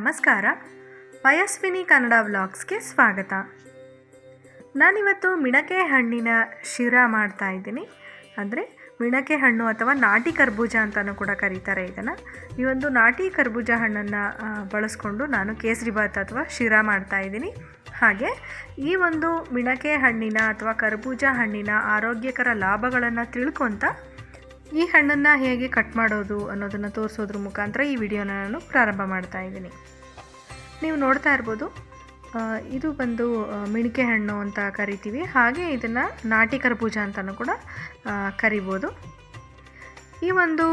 ನಮಸ್ಕಾರ. ಪಯಸ್ವಿನಿ ಕನ್ನಡ ವ್ಲಾಗ್ಸ್ಗೆ ಸ್ವಾಗತ. ನಾನಿವತ್ತು ಮಿಣಕೆ ಹಣ್ಣಿನ ಶಿರ ಮಾಡ್ತಾ ಇದ್ದೀನಿ. ಅಂದರೆ ಮಿಣಕೆ ಹಣ್ಣು ಅಥವಾ ನಾಟಿ ಕರ್ಬೂಜ ಅಂತಲೂ ಕೂಡ ಕರೀತಾರೆ ಇದನ್ನು. ಈ ಒಂದು ನಾಟಿ ಕರ್ಬೂಜ ಹಣ್ಣನ್ನು ಬಳಸ್ಕೊಂಡು ನಾನು ಕೇಸರಿಬಾತ್ ಅಥವಾ ಶಿರ ಮಾಡ್ತಾ ಇದ್ದೀನಿ. ಹಾಗೆ ಈ ಒಂದು ಮಿಣಕೆ ಹಣ್ಣಿನ ಅಥವಾ ಕರ್ಬೂಜ ಹಣ್ಣಿನ ಆರೋಗ್ಯಕರ ಲಾಭಗಳನ್ನು ತಿಳ್ಕೊತ ಈ ಹಣ್ಣನ್ನು ಹೇಗೆ ಕಟ್ ಮಾಡೋದು ಅನ್ನೋದನ್ನು ತೋರಿಸೋದ್ರ ಮುಖಾಂತರ ಈ ವಿಡಿಯೋನ ನಾನು ಪ್ರಾರಂಭ ಮಾಡ್ತಾ ಇದ್ದೀನಿ. ನೀವು ನೋಡ್ತಾ ಇರ್ಬೋದು ಇದು ಬಂದು ಮಿಣಿಕೆ ಹಣ್ಣು ಅಂತ ಕರಿತೀವಿ. ಹಾಗೆ ಇದನ್ನು ನಾಟಿ ಕರ್ಬೂಜ ಅಂತಲೂ ಕೂಡ ಕರಿಬೋದು. ಈ ಒಂದು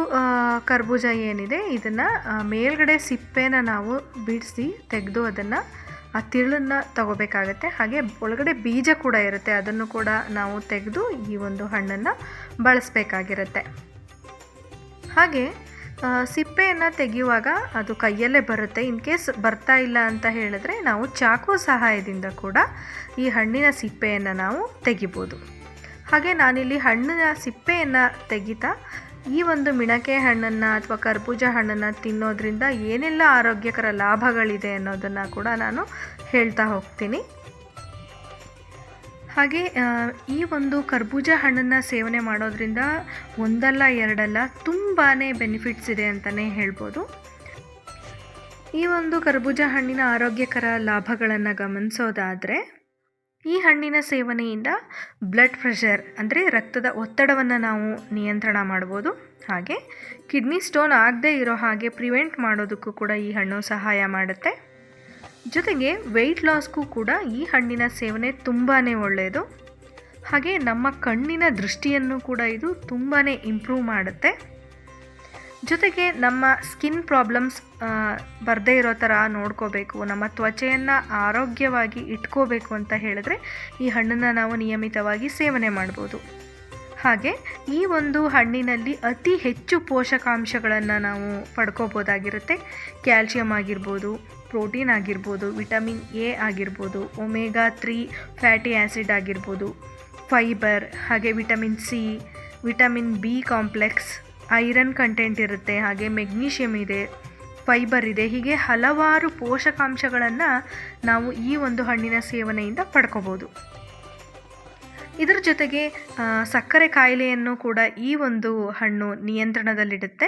ಕರ್ಬೂಜ ಏನಿದೆ, ಇದನ್ನು ಮೇಲ್ಗಡೆ ಸಿಪ್ಪೆನ ನಾವು ಬಿಡಿಸಿ ತೆಗೆದು ಅದನ್ನು ಆ ತಿಳನ್ನು ತಗೋಬೇಕಾಗತ್ತೆ. ಹಾಗೆ ಒಳಗಡೆ ಬೀಜ ಕೂಡ ಇರುತ್ತೆ, ಅದನ್ನು ಕೂಡ ನಾವು ತೆಗೆದು ಈ ಒಂದು ಹಣ್ಣನ್ನು ಬಳಸಬೇಕಾಗಿರುತ್ತೆ. ಹಾಗೆ ಸಿಪ್ಪೆಯನ್ನು ತೆಗೆಯುವಾಗ ಅದು ಕೈಯಲ್ಲೇ ಬರುತ್ತೆ. ಇನ್ ಕೇಸ್ ಬರ್ತಾ ಇಲ್ಲ ಅಂತ ಹೇಳಿದ್ರೆ ನಾವು ಚಾಕು ಸಹಾಯದಿಂದ ಕೂಡ ಈ ಹಣ್ಣಿನ ಸಿಪ್ಪೆಯನ್ನು ನಾವು ತೆಗಿಬೋದು. ಹಾಗೆ ನಾನಿಲ್ಲಿ ಹಣ್ಣಿನ ಸಿಪ್ಪೆಯನ್ನು ತೆಗಿತಾ, ಈ ಒಂದು ಮಿಣಕೆ ಹಣ್ಣನ್ನು ಅಥವಾ ಕರ್ಬೂಜ ಹಣ್ಣನ್ನು ತಿನ್ನೋದ್ರಿಂದ ಏನೆಲ್ಲ ಆರೋಗ್ಯಕರ ಲಾಭಗಳಿದೆ ಅನ್ನೋದನ್ನು ಕೂಡ ನಾನು ಹೇಳ್ತಾ ಹೋಗ್ತೀನಿ. ಹಾಗೆ ಈ ಒಂದು ಕರ್ಬೂಜ ಹಣ್ಣನ್ನು ಸೇವನೆ ಮಾಡೋದ್ರಿಂದ ಒಂದಲ್ಲ ಎರಡಲ್ಲ ತುಂಬಾ ಬೆನಿಫಿಟ್ಸ್ ಇದೆ ಅಂತಲೇ ಹೇಳ್ಬೋದು. ಈ ಒಂದು ಕರ್ಬೂಜ ಹಣ್ಣಿನ ಆರೋಗ್ಯಕರ ಲಾಭಗಳನ್ನು ಗಮನಿಸೋದಾದರೆ, ಈ ಹಣ್ಣಿನ ಸೇವನೆಯಿಂದ ಬ್ಲಡ್ ಪ್ರೆಷರ್ ಅಂದರೆ ರಕ್ತದ ಒತ್ತಡವನ್ನು ನಾವು ನಿಯಂತ್ರಣ ಮಾಡ್ಬೋದು. ಹಾಗೆ ಕಿಡ್ನಿ ಸ್ಟೋನ್ ಆಗದೇ ಇರೋ ಹಾಗೆ ಪ್ರಿವೆಂಟ್ ಮಾಡೋದಕ್ಕೂ ಕೂಡ ಈ ಹಣ್ಣು ಸಹಾಯ ಮಾಡುತ್ತೆ. ಜೊತೆಗೆ ವೆಯ್ಟ್ ಲಾಸ್ಗೂ ಕೂಡ ಈ ಹಣ್ಣಿನ ಸೇವನೆ ತುಂಬಾ ಒಳ್ಳೆಯದು. ಹಾಗೆ ನಮ್ಮ ಕಣ್ಣಿನ ದೃಷ್ಟಿಯನ್ನು ಕೂಡ ಇದು ತುಂಬಾ ಇಂಪ್ರೂವ್ ಮಾಡುತ್ತೆ. ಜೊತೆಗೆ ನಮ್ಮ ಸ್ಕಿನ್ ಪ್ರಾಬ್ಲಮ್ಸ್ ಬರದೇ ಇರೋ ಥರ ನೋಡ್ಕೋಬೇಕು, ನಮ್ಮ ತ್ವಚೆಯನ್ನು ಆರೋಗ್ಯವಾಗಿ ಇಟ್ಕೋಬೇಕು ಅಂತ ಹೇಳಿದ್ರೆ ಈ ಹಣ್ಣನ್ನು ನಾವು ನಿಯಮಿತವಾಗಿ ಸೇವನೆ ಮಾಡ್ಬೋದು. ಹಾಗೆ ಈ ಒಂದು ಹಣ್ಣಿನಲ್ಲಿ ಅತಿ ಹೆಚ್ಚು ಪೋಷಕಾಂಶಗಳನ್ನು ನಾವು ಪಡ್ಕೋಬೋದಾಗಿರುತ್ತೆ. ಕ್ಯಾಲ್ಶಿಯಂ ಆಗಿರ್ಬೋದು, ಪ್ರೋಟೀನ್ ಆಗಿರ್ಬೋದು, ವಿಟಮಿನ್ ಎ ಆಗಿರ್ಬೋದು, ಒಮೆಗಾ ತ್ರೀ, ಫ್ಯಾಟಿ ಆ್ಯಸಿಡ್ ಆಗಿರ್ಬೋದು, ಫೈಬರ್, ಹಾಗೆ vitamin C, vitamin B complex, iron content ಇರುತ್ತೆ, ಹಾಗೆ ಮೆಗ್ನೀಷಿಯಮ್ ಇದೆ, ಫೈಬರ್ ಇದೆ, ಹೀಗೆ ಹಲವಾರು ಪೋಷಕಾಂಶಗಳನ್ನು ನಾವು ಈ ಒಂದು ಹಣ್ಣಿನ ಸೇವನೆಯಿಂದ ಪಡ್ಕೋಬೋದು. ಇದರ ಜೊತೆಗೆ ಸಕ್ಕರೆ ಕಾಯಿಲೆಯನ್ನು ಕೂಡ ಈ ಒಂದು ಹಣ್ಣು ನಿಯಂತ್ರಣದಲ್ಲಿಡುತ್ತೆ.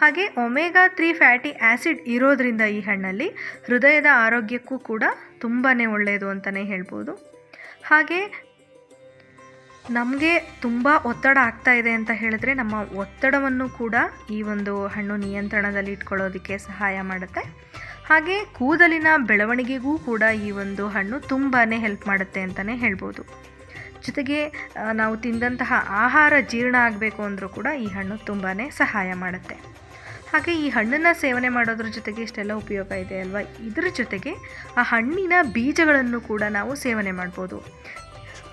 ಹಾಗೆ ಒಮೆಗಾ ತ್ರೀ ಫ್ಯಾಟಿ ಆ್ಯಸಿಡ್ ಇರೋದ್ರಿಂದ ಈ ಹಣ್ಣಲ್ಲಿ ಹೃದಯದ ಆರೋಗ್ಯಕ್ಕೂ ಕೂಡ ತುಂಬಾ ಒಳ್ಳೆಯದು ಅಂತಲೇ ಹೇಳ್ಬೋದು. ಹಾಗೆ ನಮಗೆ ತುಂಬ ಒತ್ತಡ ಆಗ್ತಾ ಇದೆ ಅಂತ ಹೇಳಿದ್ರೆ ನಮ್ಮ ಒತ್ತಡವನ್ನು ಕೂಡ ಈ ಒಂದು ಹಣ್ಣು ನಿಯಂತ್ರಣದಲ್ಲಿ ಇಟ್ಕೊಳ್ಳೋದಕ್ಕೆ ಸಹಾಯ ಮಾಡುತ್ತೆ. ಹಾಗೆ ಕೂದಲಿನ ಬೆಳವಣಿಗೆಗೂ ಕೂಡ ಈ ಒಂದು ಹಣ್ಣು ತುಂಬಾ ಹೆಲ್ಪ್ ಮಾಡುತ್ತೆ ಅಂತಲೇ ಹೇಳ್ಬೋದು. ಜೊತೆಗೆ ನಾವು ತಿಂದಂತಹ ಆಹಾರ ಜೀರ್ಣ ಆಗಬೇಕು ಅಂದರೂ ಕೂಡ ಈ ಹಣ್ಣು ತುಂಬಾ ಸಹಾಯ ಮಾಡುತ್ತೆ. ಹಾಗೆ ಈ ಹಣ್ಣನ್ನು ಸೇವನೆ ಮಾಡೋದ್ರ ಜೊತೆಗೆ ಇಷ್ಟೆಲ್ಲ ಉಪಯೋಗ ಇದೆ ಅಲ್ವಾ? ಇದರ ಜೊತೆಗೆ ಆ ಹಣ್ಣಿನ ಬೀಜಗಳನ್ನು ಕೂಡ ನಾವು ಸೇವನೆ ಮಾಡ್ಬೋದು.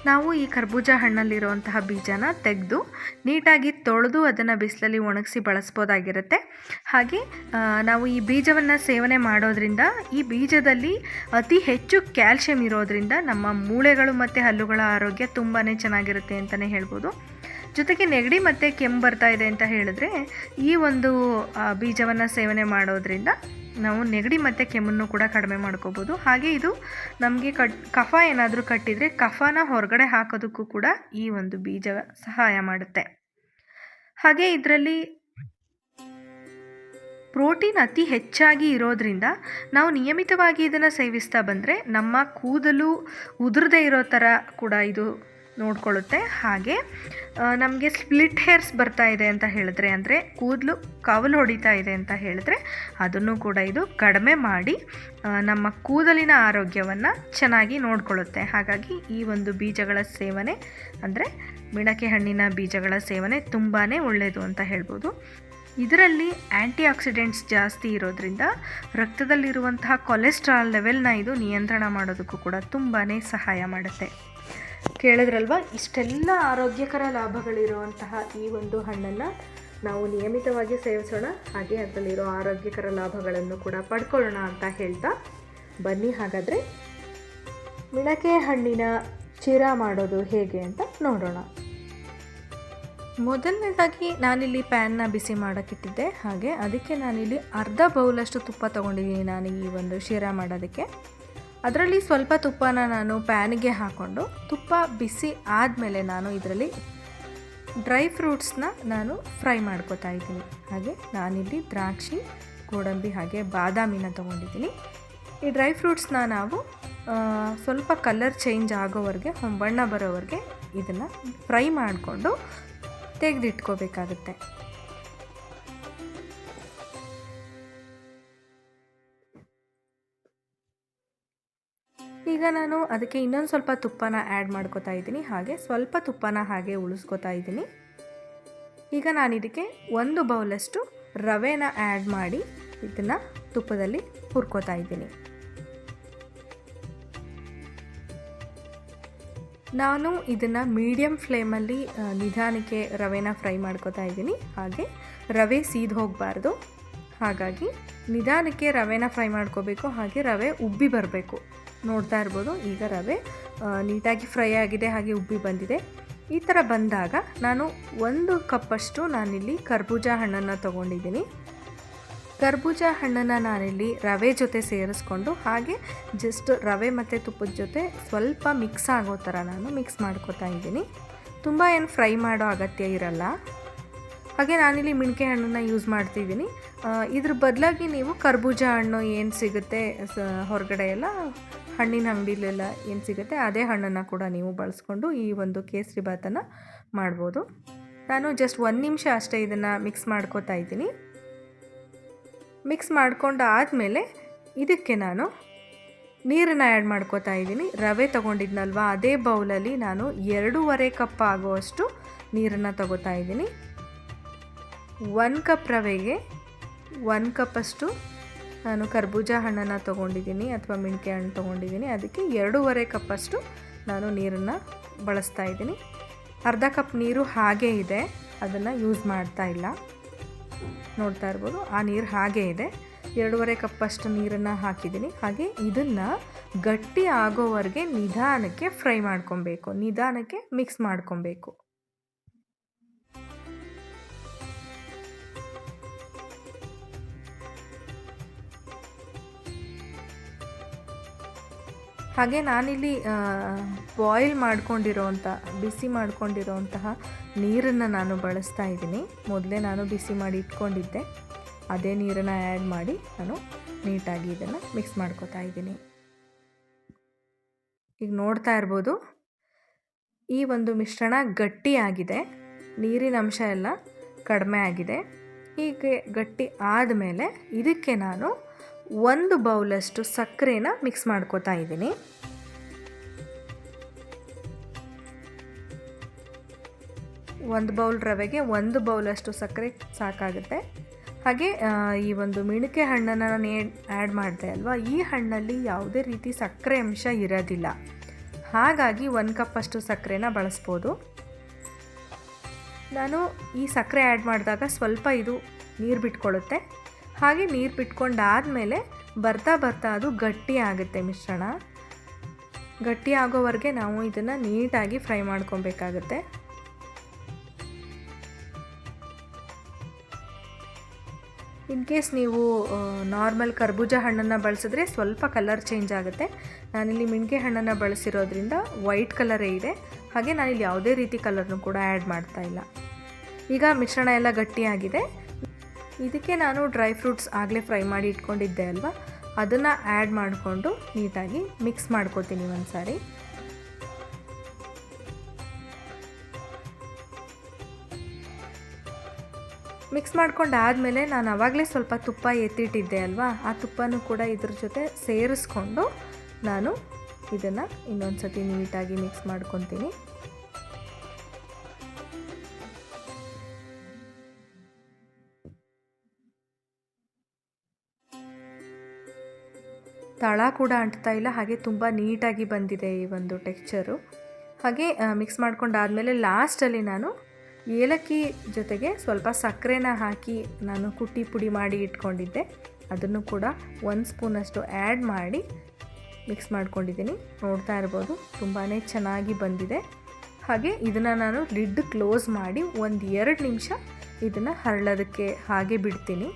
ನಾವು ಈ ಕರ್ಬೂಜ ಹಣ್ಣಲ್ಲಿರುವಂತಹ ಬೀಜನ ತೆಗೆದು ನೀಟಾಗಿ ತೊಳೆದು ಅದನ್ನು ಬಿಸಿಲಲ್ಲಿ ಒಣಗಿಸಿ ಬಳಸ್ಬೋದಾಗಿರುತ್ತೆ. ಹಾಗೆ ನಾವು ಈ ಬೀಜವನ್ನು ಸೇವನೆ ಮಾಡೋದ್ರಿಂದ ಈ ಬೀಜದಲ್ಲಿ ಅತಿ ಹೆಚ್ಚು ಕ್ಯಾಲ್ಶಿಯಂ ಇರೋದ್ರಿಂದ ನಮ್ಮ ಮೂಳೆಗಳು ಮತ್ತು ಹಲ್ಲುಗಳ ಆರೋಗ್ಯ ತುಂಬಾ ಚೆನ್ನಾಗಿರುತ್ತೆ ಅಂತಲೇ ಹೇಳ್ಬೋದು. ಜೊತೆಗೆ ನೆಗಡಿ ಮತ್ತು ಕೆಮ್ಮು ಬರ್ತಾ ಇದೆ ಅಂತ ಹೇಳಿದ್ರೆ ಈ ಒಂದು ಬೀಜವನ್ನು ಸೇವನೆ ಮಾಡೋದ್ರಿಂದ ನಾವು ನೆಗಡಿ ಮತ್ತು ಕೆಮ್ಮನ್ನು ಕೂಡ ಕಡಿಮೆ ಮಾಡ್ಕೋಬೋದು. ಹಾಗೆ ಇದು ನಮಗೆ ಕಟ್, ಕಫ ಏನಾದರೂ ಕಟ್ಟಿದರೆ ಕಫನ ಹೊರಗಡೆ ಹಾಕೋದಕ್ಕೂ ಕೂಡ ಈ ಒಂದು ಬೀಜ ಸಹಾಯ ಮಾಡುತ್ತೆ. ಹಾಗೆ ಇದರಲ್ಲಿ ಪ್ರೋಟೀನ್ ಅತಿ ಹೆಚ್ಚಾಗಿ ಇರೋದ್ರಿಂದ ನಾವು ನಿಯಮಿತವಾಗಿ ಇದನ್ನು ಸೇವಿಸ್ತಾ ಬಂದರೆ ನಮ್ಮ ಕೂದಲು ಉದುರದೇ ಇರೋ ಥರ ಕೂಡ ಇದು ನೋಡ್ಕೊಳ್ಳುತ್ತೆ. ಹಾಗೆ ನಮಗೆ ಸ್ಪ್ಲಿಟ್ ಹೇರ್ಸ್ ಬರ್ತಾ ಇದೆ ಅಂತ ಹೇಳಿದ್ರೆ ಅಂದರೆ ಕೂದಲು ಕವಲು ಹೊಡಿತಾ ಇದೆ ಅಂತ ಹೇಳಿದ್ರೆ ಅದನ್ನು ಕೂಡ ಇದು ಕಡಿಮೆ ಮಾಡಿ ನಮ್ಮ ಕೂದಲಿನ ಆರೋಗ್ಯವನ್ನು ಚೆನ್ನಾಗಿ ನೋಡ್ಕೊಳ್ಳುತ್ತೆ. ಹಾಗಾಗಿ ಈ ಒಂದು ಬೀಜಗಳ ಸೇವನೆ ಅಂದರೆ ಮಿಣಕೆ ಹಣ್ಣಿನ ಬೀಜಗಳ ಸೇವನೆ ತುಂಬಾ ಒಳ್ಳೆಯದು ಅಂತ ಹೇಳ್ಬೋದು. ಇದರಲ್ಲಿ ಆ್ಯಂಟಿ ಆಕ್ಸಿಡೆಂಟ್ಸ್ ಜಾಸ್ತಿ ಇರೋದ್ರಿಂದ ರಕ್ತದಲ್ಲಿರುವಂತಹ ಕೊಲೆಸ್ಟ್ರಾಲ್ ಲೆವೆಲ್ನ ಇದು ನಿಯಂತ್ರಣ ಮಾಡೋದಕ್ಕೂ ಕೂಡ ತುಂಬಾ ಸಹಾಯ ಮಾಡುತ್ತೆ. ಕೇಳಿದ್ರಲ್ವಾ? ಇಷ್ಟೆಲ್ಲ ಆರೋಗ್ಯಕರ ಲಾಭಗಳಿರುವಂತಹ ಈ ಒಂದು ಹಣ್ಣನ್ನು ನಾವು ನಿಯಮಿತವಾಗಿ ಸೇವಿಸೋಣ. ಹಾಗೆ ಅದರಲ್ಲಿರೋ ಆರೋಗ್ಯಕರ ಲಾಭಗಳನ್ನು ಕೂಡ ಪಡ್ಕೊಳ್ಳೋಣ ಅಂತ ಹೇಳ್ತಾ ಬನ್ನಿ. ಹಾಗಾದರೆ ಮಿಣಕೆ ಹಣ್ಣಿನ ಚೀರ ಮಾಡೋದು ಹೇಗೆ ಅಂತ ನೋಡೋಣ. ಮೊದಲನೇದಾಗಿ ನಾನಿಲ್ಲಿ ಪ್ಯಾನ್ನ ಬಿಸಿ ಮಾಡೋಕ್ಕಿಟ್ಟಿದ್ದೆ. ಹಾಗೆ ಅದಕ್ಕೆ ನಾನಿಲ್ಲಿ ಅರ್ಧ ಬೌಲಷ್ಟು ತುಪ್ಪ ತೊಗೊಂಡಿದ್ದೀನಿ ನಾನು ಈ ಒಂದು ಶೀರಾ ಮಾಡೋದಕ್ಕೆ. ಅದರಲ್ಲಿ ಸ್ವಲ್ಪ ತುಪ್ಪನ ನಾನು ಪ್ಯಾನಿಗೆ ಹಾಕ್ಕೊಂಡು ತುಪ್ಪ ಬಿಸಿ ಆದಮೇಲೆ ನಾನು ಇದರಲ್ಲಿ ಡ್ರೈ ಫ್ರೂಟ್ಸ್ನ ನಾನು ಫ್ರೈ ಮಾಡ್ಕೋತಾ ಇದ್ದೀನಿ. ಹಾಗೆ ನಾನಿಲ್ಲಿ ದ್ರಾಕ್ಷಿ, ಗೋಡಂಬಿ ಹಾಗೆ ಬಾದಾಮಿನ ತೊಗೊಂಡಿದ್ದೀನಿ. ಈ ಡ್ರೈ ಫ್ರೂಟ್ಸ್ನ ನಾವು ಸ್ವಲ್ಪ ಕಲರ್ ಚೇಂಜ್ ಆಗೋವರೆಗೆ, ಹೊಂಬಣ್ಣ ಬರೋವರೆಗೆ ಇದನ್ನು ಫ್ರೈ ಮಾಡಿಕೊಂಡು ತೆಗೆದಿಟ್ಕೋಬೇಕಾಗುತ್ತೆ. ನಾನು ಅದಕ್ಕೆ ಇನ್ನೊಂದು ಸ್ವಲ್ಪ ತುಪ್ಪನ ಆ್ಯಡ್ ಮಾಡ್ಕೋತಾ ಇದ್ದೀನಿ. ಹಾಗೆ ಸ್ವಲ್ಪ ತುಪ್ಪನ ಹಾಗೆ ಉಳಿಸ್ಕೋತಾ ಇದ್ದೀನಿ. ಈಗ ನಾನು ಇದಕ್ಕೆ ಒಂದು ಬೌಲಷ್ಟು ರವೆನ ಆ್ಯಡ್ ಮಾಡಿ ಇದನ್ನು ತುಪ್ಪದಲ್ಲಿ ಹುರ್ಕೋತಾ ಇದ್ದೀನಿ. ನಾನು ಇದನ್ನು ಮೀಡಿಯಮ್ ಫ್ಲೇಮಲ್ಲಿ ನಿಧಾನಕ್ಕೆ ರವೆನ ಫ್ರೈ ಮಾಡ್ಕೋತಾ ಇದ್ದೀನಿ. ಹಾಗೆ ರವೆ ಸೀದ್ ಹೋಗಬಾರ್ದು. ಹಾಗಾಗಿ ನಿಧಾನಕ್ಕೆ ರವೆನ ಫ್ರೈ ಮಾಡ್ಕೋಬೇಕು. ಹಾಗೆ ರವೆ ಉಬ್ಬಿ ಬರಬೇಕು. ನೋಡ್ತಾ ಇರ್ಬೋದು. ಈಗ ರವೆ ನೀಟಾಗಿ ಫ್ರೈ ಆಗಿದೆ, ಹಾಗೆ ಉಬ್ಬಿ ಬಂದಿದೆ. ಈ ಥರ ಬಂದಾಗ ನಾನು ಒಂದು ಕಪ್ಪಷ್ಟು ನಾನಿಲ್ಲಿ ಕರ್ಬೂಜ ಹಣ್ಣನ್ನು ತೊಗೊಂಡಿದ್ದೀನಿ. ಕರ್ಬೂಜ ಹಣ್ಣನ್ನು ನಾನಿಲ್ಲಿ ರವೆ ಜೊತೆ ಸೇರಿಸ್ಕೊಂಡು, ಹಾಗೆ ಜಸ್ಟ್ ರವೆ ಮತ್ತು ತುಪ್ಪದ ಜೊತೆ ಸ್ವಲ್ಪ ಮಿಕ್ಸ್ ಆಗೋ ಥರ ನಾನು ಮಿಕ್ಸ್ ಮಾಡ್ಕೊತಾ ಇದ್ದೀನಿ. ತುಂಬ ಏನು ಫ್ರೈ ಮಾಡೋ ಅಗತ್ಯ ಇರಲ್ಲ. ಹಾಗೆ ನಾನಿಲ್ಲಿ ಮಿಣಕೆ ಹಣ್ಣನ್ನು ಯೂಸ್ ಮಾಡ್ತಿದ್ದೀನಿ. ಇದ್ರ ಬದಲಾಗಿ ನೀವು ಕರ್ಬೂಜ ಹಣ್ಣು ಏನು ಸಿಗುತ್ತೆ, ಸ, ಹೊರಗಡೆ ಎಲ್ಲ ಹಣ್ಣಿನ ಅಂಗಡಿಲೆಲ್ಲ ಏನು ಸಿಗುತ್ತೆ, ಅದೇ ಹಣ್ಣನ್ನು ಕೂಡ ನೀವು ಬಳಸ್ಕೊಂಡು ಈ ಒಂದು ಕೇಸರಿ ಭಾತನ್ನು ಮಾಡ್ಬೋದು. ನಾನು ಜಸ್ಟ್ ಒಂದು ನಿಮಿಷ ಅಷ್ಟೇ ಇದನ್ನು ಮಿಕ್ಸ್ ಮಾಡ್ಕೋತಾ ಇದ್ದೀನಿ. ಮಿಕ್ಸ್ ಮಾಡ್ಕೊಂಡು ಆದಮೇಲೆ ಇದಕ್ಕೆ ನಾನು ನೀರನ್ನು ಆ್ಯಡ್ ಮಾಡ್ಕೋತಾ ಇದ್ದೀನಿ. ರವೆ ತೊಗೊಂಡಿದ್ನಲ್ವ, ಅದೇ ಬೌಲಲ್ಲಿ ನಾನು ಎರಡೂವರೆ ಕಪ್ ಆಗುವಷ್ಟು ನೀರನ್ನು ತಗೋತಾ ಇದ್ದೀನಿ. ಒನ್ ಕಪ್ ರವೆಗೆ ಒಂದು ಕಪ್ಪಷ್ಟು ನಾನು ಕರ್ಬೂಜ ಹಣ್ಣನ್ನು ತೊಗೊಂಡಿದ್ದೀನಿ ಅಥವಾ ಮಿಣಕೆ ಹಣ್ಣು ತೊಗೊಂಡಿದ್ದೀನಿ. ಅದಕ್ಕೆ ಎರಡೂವರೆ ಕಪ್ಪಷ್ಟು ನಾನು ನೀರನ್ನು ಬಳಸ್ತಾ ಇದ್ದೀನಿ. ಅರ್ಧ ಕಪ್ ನೀರು ಹಾಗೇ ಇದೆ. ಅದನ್ನು ಯೂಸ್ ಮಾಡ್ತಾ ಇಲ್ಲ. ನೋಡ್ತಾ ಇರ್ಬೋದು, ಆ ನೀರು ಹಾಗೇ ಇದೆ. ಎರಡೂವರೆ ಕಪ್ಪಷ್ಟು ನೀರನ್ನು ಹಾಕಿದ್ದೀನಿ. ಹಾಗೆ ಇದನ್ನು ಗಟ್ಟಿ ಆಗೋವರೆಗೆ ನಿಧಾನಕ್ಕೆ ಫ್ರೈ ಮಾಡ್ಕೊಬೇಕು. ನಿಧಾನಕ್ಕೆ ಮಿಕ್ಸ್ ಮಾಡ್ಕೊಬೇಕು. ಹಾಗೆ ನಾನಿಲ್ಲಿ ಬಾಯ್ಲ್ ಮಾಡ್ಕೊಂಡಿರೋವಂಥ ಬಿಸಿ ಮಾಡ್ಕೊಂಡಿರೋವಂತಹ ನೀರನ್ನು ನಾನು ಬಳಸ್ತಾ ಇದ್ದೀನಿ. ಮೊದಲೇ ನಾನು ಬಿಸಿ ಮಾಡಿ ಇಟ್ಕೊಂಡಿದ್ದೆ. ಅದೇ ನೀರನ್ನು ಆ್ಯಡ್ ಮಾಡಿ ನಾನು ನೀಟಾಗಿ ಇದನ್ನು ಮಿಕ್ಸ್ ಮಾಡ್ಕೋತಾ ಇದ್ದೀನಿ. ಈಗ ನೋಡ್ತಾ ಇರ್ಬೋದು, ಈ ಒಂದು ಮಿಶ್ರಣ ಗಟ್ಟಿಯಾಗಿದೆ ನೀರಿನ ಅಂಶ ಎಲ್ಲ ಕಡಿಮೆ ಆಗಿದೆ. ಹೀಗೆ ಗಟ್ಟಿ ಆದಮೇಲೆ ಇದಕ್ಕೆ ನಾನು ಒಂದು ಬೌಲಷ್ಟು ಸಕ್ಕರೆನ ಮಿಕ್ಸ್ ಮಾಡ್ಕೋತಾ ಇದ್ದೀನಿ. ಒಂದು ಬೌಲ್ ರವೆಗೆ ಒಂದು ಬೌಲಷ್ಟು ಸಕ್ಕರೆ ಸಾಕಾಗುತ್ತೆ. ಹಾಗೆ ಈ ಒಂದು ಮಿಣಕೆ ಹಣ್ಣನ್ನು ನಾನು ಆ್ಯಡ್ ಮಾಡಿದೆ ಅಲ್ವಾ? ಈ ಹಣ್ಣಲ್ಲಿ ಯಾವುದೇ ರೀತಿ ಸಕ್ಕರೆ ಅಂಶ ಇರೋದಿಲ್ಲ. ಹಾಗಾಗಿ ಒಂದು ಕಪ್ಪಷ್ಟು ಸಕ್ಕರೆನ ಬಳಸ್ಬೋದು. ನಾನು ಈ ಸಕ್ಕರೆ ಆ್ಯಡ್ ಮಾಡಿದಾಗ ಸ್ವಲ್ಪ ಇದು ನೀರು ಬಿಟ್ಕೊಳ್ಳುತ್ತೆ ಹಾಗೆ ನೀರು ಬಿಟ್ಕೊಂಡಾದಮೇಲೆ ಬರ್ತಾ ಬರ್ತಾ ಅದು ಗಟ್ಟಿ ಆಗುತ್ತೆ ಮಿಶ್ರಣ. ಗಟ್ಟಿ ಆಗೋವರೆಗೆ ನಾವು ಇದನ್ನು ನೀಟಾಗಿ ಫ್ರೈ ಮಾಡ್ಕೊಬೇಕಾಗುತ್ತೆ. ಇನ್ ಕೇಸ್ ನೀವು ನಾರ್ಮಲ್ ಕರ್ಬೂಜ ಹಣ್ಣನ್ನು ಬಳಸಿದ್ರೆ ಸ್ವಲ್ಪ ಕಲರ್ ಚೇಂಜ್ ಆಗುತ್ತೆ. ನಾನಿಲ್ಲಿ ಮಿಣಕೆ ಹಣ್ಣನ್ನು ಬಳಸಿರೋದ್ರಿಂದ ವೈಟ್ ಕಲರೇ ಇದೆ. ಹಾಗೆ ನಾನಿಲ್ಲಿ ಯಾವುದೇ ರೀತಿ ಕಲರ್ನು ಕೂಡ ಆ್ಯಡ್ ಮಾಡ್ತಾ ಇಲ್ಲ. ಈಗ ಮಿಶ್ರಣ ಎಲ್ಲ ಗಟ್ಟಿಯಾಗಿದೆ. ಇದಕ್ಕೆ ನಾನು ಡ್ರೈ ಫ್ರೂಟ್ಸ್ ಆಗಲೇ ಫ್ರೈ ಮಾಡಿ ಇಟ್ಕೊಂಡಿದ್ದೆ ಅಲ್ವಾ? ಅದನ್ನು ಆ್ಯಡ್ ಮಾಡಿಕೊಂಡು ನೀಟಾಗಿ ಮಿಕ್ಸ್ ಮಾಡ್ಕೊತೀನಿ ಒಂದು ಸಾರಿ ಮಿಕ್ಸ್ ಮಾಡ್ಕೊಂಡಾದಮೇಲೆ ನಾನು ಆವಾಗಲೇ ಸ್ವಲ್ಪ ತುಪ್ಪ ಎತ್ತಿಟ್ಟಿದ್ದೆ ಅಲ್ವಾ? ಆ ತುಪ್ಪನೂ ಕೂಡ ಇದ್ರ ಜೊತೆ ಸೇರಿಸ್ಕೊಂಡು ನಾನು ಇದನ್ನು ಇನ್ನೊಂದು ಸತಿ ನೀಟಾಗಿ ಮಿಕ್ಸ್ ಮಾಡ್ಕೊತೀನಿ. ತಳ ಕೂಡ ಅಂಟ್ತಾ ಇಲ್ಲ. ಹಾಗೆ ತುಂಬ ನೀಟಾಗಿ ಬಂದಿದೆ ಈ ಒಂದು ಟೆಕ್ಸ್ಚರು. ಹಾಗೆ ಮಿಕ್ಸ್ ಮಾಡ್ಕೊಂಡಾದಮೇಲೆ ಲಾಸ್ಟಲ್ಲಿ ನಾನು ಏಲಕ್ಕಿ ಜೊತೆಗೆ ಸ್ವಲ್ಪ ಸಕ್ಕರೆನ ಹಾಕಿ ನಾನು ಕುಟ್ಟಿ ಪುಡಿ ಮಾಡಿ ಇಟ್ಕೊಂಡಿದ್ದೆ. ಅದನ್ನು ಕೂಡ ಒಂದು ಸ್ಪೂನಷ್ಟು ಆ್ಯಡ್ ಮಾಡಿ ಮಿಕ್ಸ್ ಮಾಡ್ಕೊಂಡಿದ್ದೀನಿ. ನೋಡ್ತಾ ಇರ್ಬೋದು ತುಂಬಾ ಚೆನ್ನಾಗಿ ಬಂದಿದೆ. ಹಾಗೆ ಇದನ್ನು ನಾನು ಲಿಡ್ ಕ್ಲೋಸ್ ಮಾಡಿ ಒಂದು ಎರಡು ನಿಮಿಷ ಇದನ್ನು ಹರಳೋದಕ್ಕೆ ಹಾಗೆ ಬಿಡ್ತೀನಿ.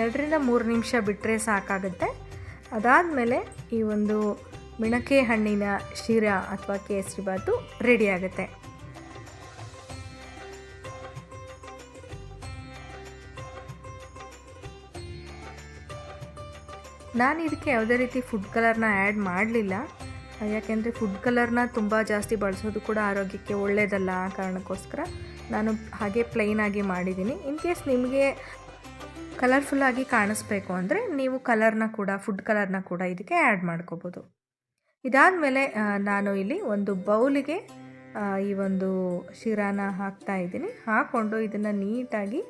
ಎರಡರಿಂದ ಮೂರು ನಿಮಿಷ ಬಿಟ್ಟರೆ ಸಾಕಾಗುತ್ತೆ. ಅದಾದಮೇಲೆ ಈ ಒಂದು ಮಿಣಕೆ ಹಣ್ಣಿನ ಶಿರಾ ಅಥವಾ ಕೇಸರಿ ಬಾತು ರೆಡಿ ಆಗುತ್ತೆ. ನಾನು ಇದಕ್ಕೆ ಯಾವುದೇ ರೀತಿ ಫುಡ್ ಕಲರ್ನ ಆ್ಯಡ್ ಮಾಡಲಿಲ್ಲ. ಯಾಕೆಂದರೆ ಫುಡ್ ಕಲರ್ನ ತುಂಬ ಜಾಸ್ತಿ ಬಳಸೋದು ಕೂಡ ಆರೋಗ್ಯಕ್ಕೆ ಒಳ್ಳೆಯದಲ್ಲ ಆ ಕಾರಣಕ್ಕೋಸ್ಕರ. ನಾನು ಹಾಗೆ ಪ್ಲೈನಾಗಿ ಮಾಡಿದ್ದೀನಿ. ಇನ್ ಕೇಸ್ ನಿಮಗೆ ಕಲರ್ಫುಲ್ಲಾಗಿ ಕಾಣಿಸ್ಬೇಕು ಅಂದರೆ ನೀವು ಕಲರ್ನ ಕೂಡ ಫುಡ್ ಕಲರ್ನ ಕೂಡ ಇದಕ್ಕೆ ಆ್ಯಡ್ ಮಾಡ್ಕೋಬೋದು. ಇದಾದಮೇಲೆ ನಾನು ಇಲ್ಲಿ ಒಂದು ಬೌಲಿಗೆ ಈ ಒಂದು ಶಿರಾನ ಹಾಕ್ತಾ ಇದ್ದೀನಿ. ಹಾಕ್ಕೊಂಡು ಇದನ್ನು ನೀಟಾಗಿ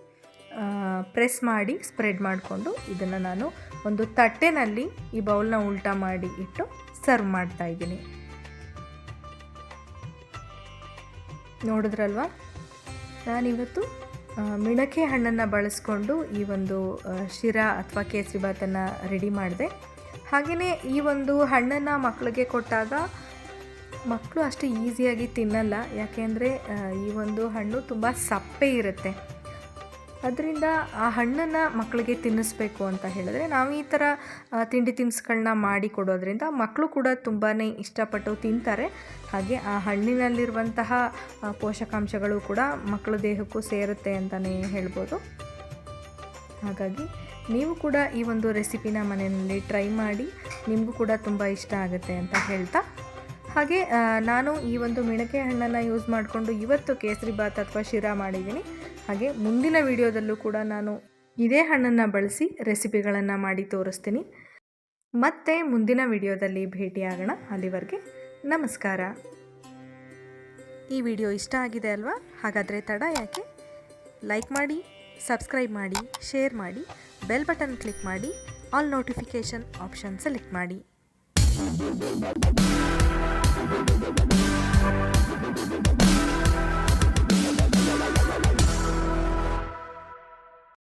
ಪ್ರೆಸ್ ಮಾಡಿ ಸ್ಪ್ರೆಡ್ ಮಾಡಿಕೊಂಡು ಇದನ್ನು ನಾನು ಒಂದು ತಟ್ಟೆನಲ್ಲಿ ಈ ಬೌಲ್ನ ಉಲ್ಟಾ ಮಾಡಿ ಇಟ್ಟು ಸರ್ವ್ ಮಾಡ್ತಾ ಇದ್ದೀನಿ. ನೋಡಿದ್ರಲ್ವಾ? ನಾನಿವತ್ತು ಮಿಣಕೆ ಹಣ್ಣನ್ನು ಬಳಸ್ಕೊಂಡು ಈ ಒಂದು ಶಿರಾ ಅಥವಾ ಕೇಸರಿ ಭಾತನ್ನು ರೆಡಿ ಮಾಡಿದೆ. ಹಾಗೆಯೇ ಈ ಒಂದು ಹಣ್ಣನ್ನು ಮಕ್ಕಳಿಗೆ ಕೊಟ್ಟಾಗ ಮಕ್ಕಳು ಅಷ್ಟು ಈಸಿಯಾಗಿ ತಿನ್ನಲ್ಲ. ಯಾಕೆಂದರೆ ಈ ಒಂದು ಹಣ್ಣು ತುಂಬ ಸಪ್ಪೆ ಇರುತ್ತೆ. ಅದರಿಂದ ಆ ಹಣ್ಣನ್ನು ಮಕ್ಕಳಿಗೆ ತಿನ್ನಿಸ್ಬೇಕು ಅಂತ ಹೇಳಿದ್ರೆ ನಾವು ಈ ಥರ ತಿಂಡಿ ತಿನಿಸುಗಳನ್ನ ಮಾಡಿ ಕೊಡೋದ್ರಿಂದ ಮಕ್ಕಳು ಕೂಡ ತುಂಬಾ ಇಷ್ಟಪಟ್ಟು ತಿಂತಾರೆ. ಹಾಗೆ ಆ ಹಣ್ಣಿನಲ್ಲಿರುವಂತಹ ಪೋಷಕಾಂಶಗಳು ಕೂಡ ಮಕ್ಕಳ ದೇಹಕ್ಕೂ ಸೇರುತ್ತೆ ಅಂತಲೇ ಹೇಳ್ಬೋದು. ಹಾಗಾಗಿ ನೀವು ಕೂಡ ಈ ಒಂದು ರೆಸಿಪಿನ ಮನೆಯಲ್ಲಿ ಟ್ರೈ ಮಾಡಿ, ನಿಮಗೂ ಕೂಡ ತುಂಬ ಇಷ್ಟ ಆಗುತ್ತೆ ಅಂತ ಹೇಳ್ತಾ. ಹಾಗೆ ನಾನು ಈ ಒಂದು ಮಿಣಕೆ ಹಣ್ಣನ್ನು ಯೂಸ್ ಮಾಡಿಕೊಂಡು ಇವತ್ತು ಕೇಸರಿ ಬಾತ್ ಅಥವಾ ಶಿರಾ ಮಾಡಿದ್ದೀನಿ. ಹಾಗೆ ಮುಂದಿನ ವಿಡಿಯೋದಲ್ಲೂ ಕೂಡ ನಾನು ಇದೇ ಹಣ್ಣನ್ನು ಬಳಸಿ ರೆಸಿಪಿಗಳನ್ನು ಮಾಡಿ ತೋರಿಸ್ತೀನಿ. ಮತ್ತೆ ಮುಂದಿನ ವಿಡಿಯೋದಲ್ಲಿ ಭೇಟಿಯಾಗೋಣ. ಅಲ್ಲಿವರೆಗೆ ನಮಸ್ಕಾರ. ಈ ವಿಡಿಯೋ ಇಷ್ಟ ಆಗಿದೆ ಅಲ್ವಾ? ಹಾಗಾದರೆ ತಡ ಯಾಕೆ? ಲೈಕ್ ಮಾಡಿ, ಸಬ್ಸ್ಕ್ರೈಬ್ ಮಾಡಿ, ಶೇರ್ ಮಾಡಿ, ಬೆಲ್ ಬಟನ್ ಕ್ಲಿಕ್ ಮಾಡಿ, ಆಲ್ ನೋಟಿಫಿಕೇಷನ್ ಆಪ್ಷನ್ ಸೆಲೆಕ್ಟ್ ಮಾಡಿ.